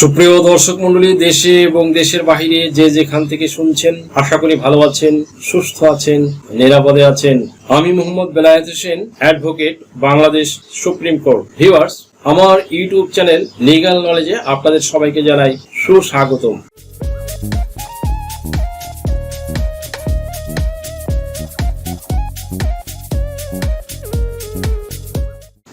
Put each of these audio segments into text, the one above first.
সুপ্রিয় দর্শক মন্ডলী দেশে এবং দেশের বাহিরে যে যেখান থেকে শুনছেন, আশা করি ভালো আছেন, সুস্থ আছেন, নিরাপদে আছেন। আমি Mohammad Belayet Hossain, advocate Bangladesh supreme court. Viewers, আমার ইউটিউব চ্যানেল লিগাল নলেজে আপনাদের সবাইকে জানাই সুস্বাগতম।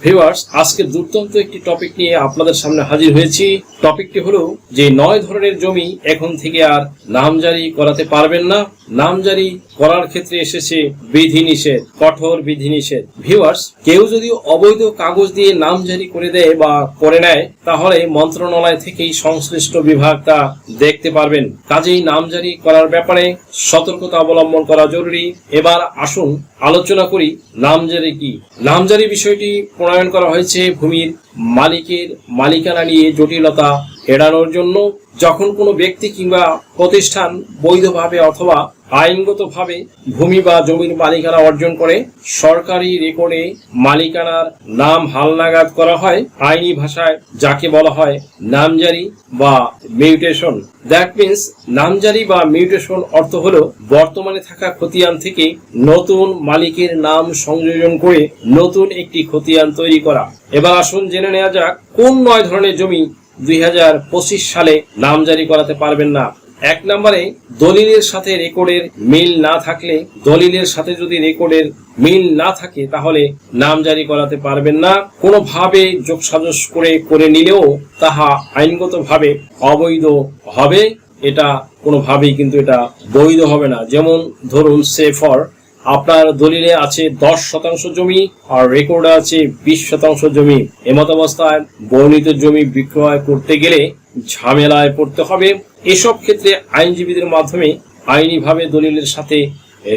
ভিউয়ার্স, আজকে দুর্দান্ত একটি টপিক নিয়ে আপনাদের সামনে হাজির হয়েছি। টপিকটি হলো যে নয় ধরনের জমি এখন থেকে আর নামজারি করাতে পারবেন না। নামজারি করার ক্ষেত্রে এসেছে বিধিনিষেধ, কঠোর বিধিনিষেধ। ভিউয়ার্স কেউ যদি অবৈধ কাগজ দিয়ে নামজারি করে দেয় বা করে নেয়, তাহলে মন্ত্রণালয় থেকেই সংশ্লিষ্ট বিভাগ তা দেখতে পারবেন। কাজেই নামজারি করার ব্যাপারে সতর্কতা অবলম্বন করা জরুরি। এবার আসুন আলোচনা করি নামজারি কি। নামজারি বিষয়টি প্রণয়ন করা হয়েছে ভূমির মালিকের মালিকানা নিয়ে জটিলতা এড়ানোর জন্য যখন কোনো ব্যক্তি কিংবা প্রতিষ্ঠান বৈধভাবে অথবা আইনগতভাবে ভূমি বা জমির মালিকানা অর্জন করে, সরকারি রেকর্ডে মালিকানার নাম হালনাগাদ করা হয়, আইনি ভাষায় যাকে বলা হয় নামজারি বা মিউটেশন। দ্যাট মিন্স নামজারি বা মিউটেশন অর্থ হলো বর্তমানে থাকা খতিয়ান থেকে নতুন মালিকের নাম সংযোজন করে নতুন একটি খতিয়ান তৈরি করা। এবার আসুন জেনে নেওয়া যাক কোন নয় ধরনের জমি দুই হাজার পঁচিশ সালে নাম জারি করাতে পারবেন না। এক নম্বরে, দলিলের সাথে রেকর্ডের মিল না থাকলে, দলিলের সাথে যদি রেকর্ডের মিল না থাকে, তাহলে নাম জারি করাতে পারবেন না। কোনোভাবে যোগসাজস করে করে নিলেও তাহা আইনগতভাবে অবৈধ হবে। এটা কোনোভাবেই কিন্তু এটা বৈধ হবে না। যেমন ধরুন, সে ফর আপনার দলিলে আছে দশ শতাংশ জমি, আর রেকর্ডে আছে বিশ শতাংশ জমি। এমত অবস্থায় বর্ণিত জমি বিক্রয় করতে গেলে ঝামেলায় পড়তে হবে। এসব ক্ষেত্রে আইনজীবীদের মাধ্যমে আইনিভাবে দলিলের সাথে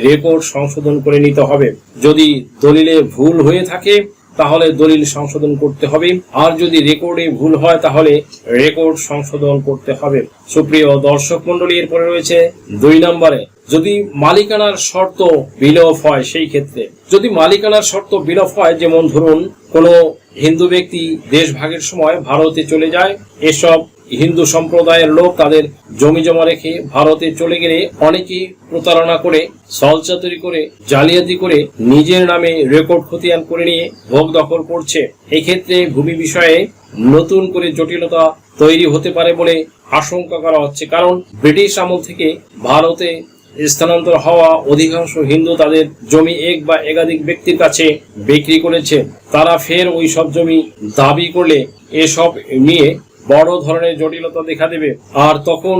রেকর্ড সংশোধন করে নিতে হবে। যদি দলিলে ভুল হয়ে থাকে, তাহলে দলিল সংশোধন করতে হবে। আর যদি রেকর্ডে ভুল হয়, তাহলে রেকর্ড সংশোধন করতে হবে। সুপ্রিয় দর্শক মন্ডলী এরপরে রয়েছে দুই নম্বরে যদি মালিকানার শর্ত বিলোপ হয় সেই ক্ষেত্রে। যদি মালিকানার শর্ত বিলোপ হয়, যেমন ধরুন, কোনো হিন্দু ব্যক্তি দেশ ভাগের সময় ভারতে চলে যায়, এসব হিন্দু সম্প্রদায়ের লোক তাদের জমি জমা রেখে ভারতে চলে গেলে অনেকেই প্রতারণা করে সলচাতুরি করে, জালিয়াতি করে নিজের নামে রেকর্ড খতিয়ান করে নিয়ে ভোগ দখল করছে। এক্ষেত্রে ভূমি বিষয়ে নতুন করে জটিলতা তৈরি হতে পারে বলে আশঙ্কা করা হচ্ছে। কারণ ব্রিটিশ আমল থেকে ভারতে স্থানান্তর হওয়া অধিকাংশ হিন্দু তাদের জমি এক বা একাধিক ব্যক্তির কাছে বিক্রি করেছে। তারা ফের ওই সব জমি দাবি করলে এসব নিয়ে বড় ধরনের জটিলতা দেখা দেবে। আর তখন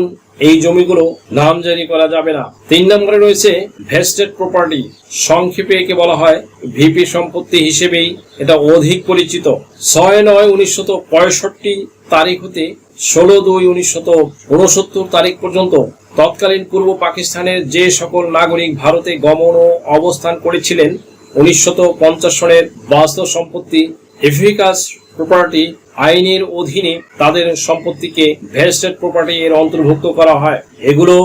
এই জমিগুলো নামজারি করা যাবে না। তিন নম্বরে রয়েছে ভেস্টেড প্রপার্টি। সংক্ষেপে একে বলা হয় ভিপি সম্পত্তি হিসেবেই এটা অধিক পরিচিত। ছয় নয় উনিশশত পঁয়ষট্টি তারিখ হতে ষোলো দুই উনিশশত উনসত্তর তারিখ পর্যন্ত তৎকালীন পূর্ব পাকিস্তানের যে সকল নাগরিক ভারতে গমন ও অবস্থান করেছিলেন উনিশশত পঞ্চাশ সনের বাস্তব সম্পত্তি এফিকাস প্রপার্টি আইনের অধীনে তাদের সম্পত্তিকে ভেস্টেড প্রপার্টি এর অন্তর্ভুক্ত করা হয়। এগুলো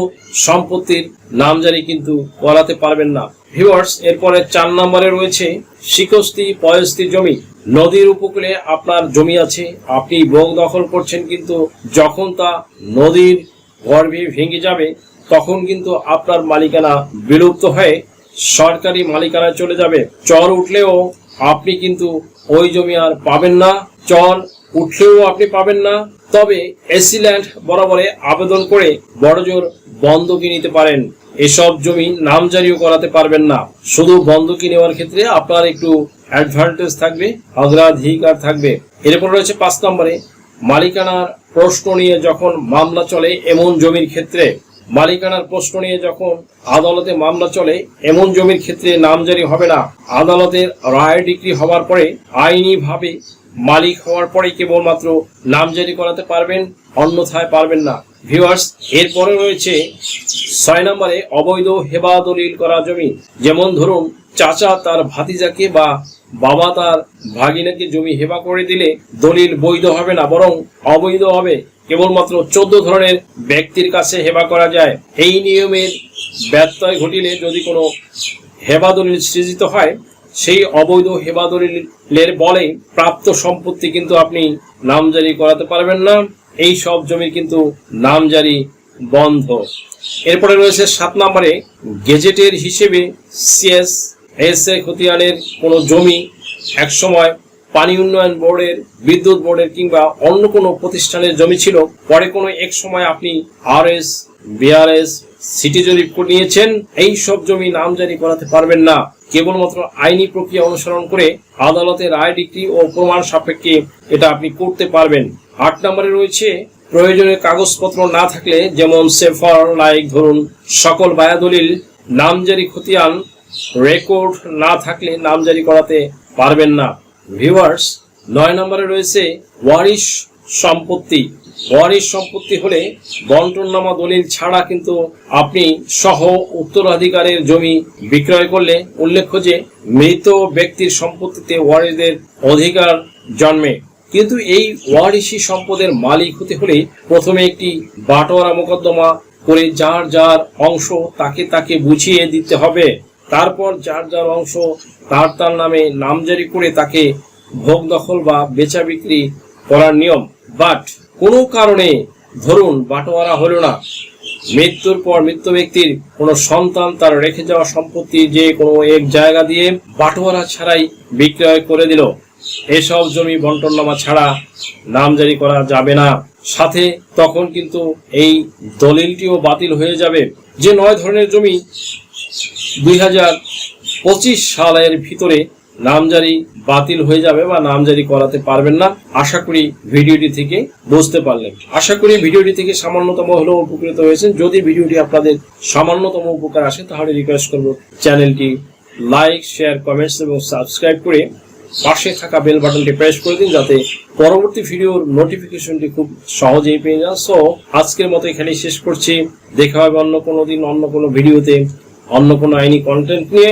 সম্পত্তির নাম নামজারি কিন্তু করাতে পারবেন না। ভিউয়ার্স, এরপরে চার নম্বরে রয়েছে শিকস্তি পয়স্তি জমি। নদীর উপকূলে আপনার জমি আছে, আপনি ভোগ দখল করছেন কিন্তু যখন তা নদীর গর্ভে ভেঙে যাবে, তখন কিন্তু আপনার মালিকানা বিলুপ্ত হয়ে সরকারি মালিকানায় চলে যাবে। চর উঠলেও আপনি কিন্তু ওই জমি আর পাবেন না। চর উঠলেও আপনি পাবেন না। তবে এসি ল্যান্ড বরাবরে আবেদন করে বড়জোর বন্ধকি নিতে পারেন। এসব জমি নামজারিও করাতে পারবেন না। শুধু বন্ধকি নেওয়ার ক্ষেত্রে আপনার একটু অ্যাডভান্টেজ থাকবে, অগ্রাধিকার থাকবে। এরপর রয়েছে পাঁচ নম্বরে, মালিকানার প্রশ্ন নিয়ে যখন মামলা চলে এমন জমির ক্ষেত্রে, মালিকানার প্রশ্ন নিয়ে যখন আদালতে মামলা চলে এমন জমির ক্ষেত্রে নামজারি হবে না। আদালতের রায় ডিগ্রি হওয়ার পরে আইনিভাবে মালিক হওয়ার পরে কেবলমাত্র নামজারি করাতে পারবেন, অন্যথায় পারবেন না। ভিউয়ার্স এরপরে রয়েছে ছয় নম্বরে অবৈধ হেবা দলিল করা জমি। যেমন ধরুন, চাচা তার ভাতিজাকে বা বাবা তার ভাগিনাকে জমি হেবা করে দিলে দলিল বৈধ হবে না, বরং অবৈধ হবে। কেবলমাত্র চোদ্দ ধরনের ব্যক্তির কাছে হেবা করা যায়। এই নিয়মের ব্যত্যয় ঘটিলে যদি কোনো হেবা দলিল সৃজিত হয় সেই অবৈধ হেবা দলিলের বলে প্রাপ্ত সম্পত্তি কিন্তু আপনি নামজারি করাতে পারবেন না। এই সব জমির কিন্তু নামজারি বন্ধ। এরপরে রয়েছে সাত নম্বরে গেজেটের হিসেবে সিএস এস এ খতিয়ানের কোনো জমি একসময় পানি উন্নয়ন বোর্ডের, বিদ্যুৎ বোর্ডের কিংবা অন্য কোনো প্রতিষ্ঠানের জমি ছিল। পরে কোনো এক সময় আপনি আর এস বিআরএস সিটি জরিপ নিয়েছেন। এই সব জমি নামজারি করাতে পারবেন না। কেবলমাত্র আইনি প্রক্রিয়া অনুসরণ করে আদালতের রায়, ডিগ্রি ও প্রমাণ সাপেক্ষে এটা আপনি করতে পারবেন। আট নম্বরে রয়েছে, প্রয়োজনীয় কাগজপত্র না থাকলে, যেমন সেফার, লাইক, ধরুন, সকল বায়াদলিল নামজারি খতিয়ান, রেকর্ড না থাকলে নামজারি করাতে পারবেন না। ভিউয়ার্স, নয় নম্বরে রয়েছে, ওয়ারিশ সম্পত্তি। ওয়ারিশ সম্পত্তি হলে বন্টননামা দলিল ছাড়া কিন্তু আপনি সহ উত্তরাধিকারের জমি বিক্রয় করলে উল্লেখ্য যে মৃত ব্যক্তির সম্পত্তিতে ওয়ারিশদের অধিকার জন্মে। কিন্তু এই ওয়ারিশি সম্পদের মালিক হতে হলে প্রথমে একটি বাটোয়ারা মোকদ্দমা করে যার যার অংশ তাকে তাকে বুঝিয়ে দিতে হবে। তারপর যার যার অংশ তার তার নামে নামজারি করে তাকে ভোগ দখল বা বেচা বিক্রি করার নিয়ম। বাট কোনো কারণে, ধরুন, বাটোয়ারা হলো না। মৃত্যুর পর মৃত্যু ব্যক্তির কোনো সন্তান তার রেখে যাওয়া সম্পত্তি যে কোনো এক জায়গা দিয়ে বাটোয়ারা ছাড়াই বিক্রয় করে দিল। এসব জমি বন্টননামা ছাড়া নামজারি করা যাবে না। সাথে তখন কিন্তু এই দলিলটিও বাতিল হয়ে যাবে যে নয় ধরনের জমি দুই হাজার পঁচিশ সালের ভিতরে নামজারি বাতিল হয়ে যাবে বা নামজারি করাতে পারবেন না। আশা করি ভিডিওটি থেকে বুঝতে পারলেন। আশা করি ভিডিওটি থেকে সামান্যতম হলেও উপকৃত হয়েছেন। যদি ভিডিওটি আপনাদের সামান্যতম উপকার আসে, তাহলে রিকোয়েস্ট করব চ্যানেলটি লাইক শেয়ার কমেন্টস এবং সাবস্ক্রাইব করে পাশে থাকা বেল বাটনটি প্রেস করে দিন যাতে পরবর্তী ভিডিওর নোটিফিকেশনটি খুব সহজেই পেয়ে যান। সো আজকের মতো এখানেই শেষ করছি। দেখা হবে অন্য কোনো দিন, অন্য কোনো ভিডিওতে, অন্য কোনো আইনি কন্টেন্ট নিয়ে।